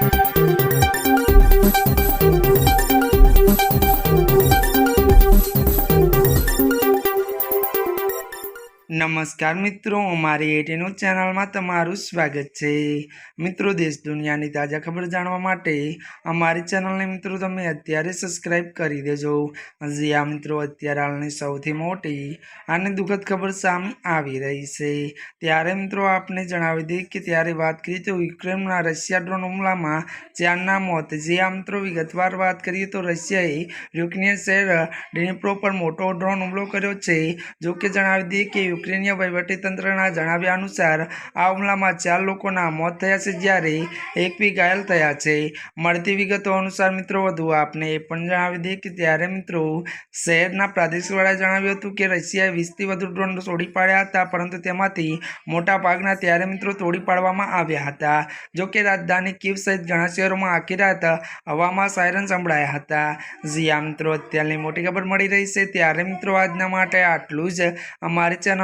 Thank you. નમસ્કાર મિત્રો, અમારી એટીનું ચેનલમાં તમારું સ્વાગત છે. મિત્રો, દેશ દુનિયાની તાજા ખબર જાણવા માટે અમારી ચેનલને મિત્રો તમે અત્યારે સબસ્ક્રાઈબ કરી દેજો. હજી આ મિત્રો, અત્યારે હાલની સૌથી મોટી અને દુઃખદ ખબર સામે આવી રહી છે. ત્યારે મિત્રો, આપને જણાવી દઈએ કે ત્યારે વાત કરીએ તો યુક્રેનના રશિયા ડ્રોન હુમલામાં ચારના મોત. જે આ મિત્રો, વિગતવાર વાત કરીએ તો રશિયાએ યુક્રેન શહેર ડિનિપ્રો પર મોટો ડ્રોન હુમલો કર્યો છે. જો કે જણાવી દઈએ કે યુક્રેનીય વહીવટીતંત્રના જણાવ્યા અનુસાર, આ હુમલામાં ચાર લોકોના મોત થયા છે જ્યારે એક બી ઘાયલ થયા છે. મળતી વિગતો અનુસાર મિત્રો, વધુ આપને એ પણ જણાવી દઈએ કે ત્યારે મિત્રો, શહેરના પ્રાદેશિક વડાએ જણાવ્યું હતું કે રશિયાએ વીસથી વધુ ડ્રોન તોડી પાડ્યા હતા, પરંતુ તેમાંથી મોટા ભાગના ત્યારે મિત્રો તોડી પાડવામાં આવ્યા હતા. જો કે રાજધાની કીવ સહિત ઘણા શહેરોમાં આખી રાત હવામાં સાયરન સંભળાયા હતા. જી આ મિત્રો, અત્યારની મોટી ખબર મળી રહી છે. ત્યારે મિત્રો, આજના માટે આટલું જ. અમારી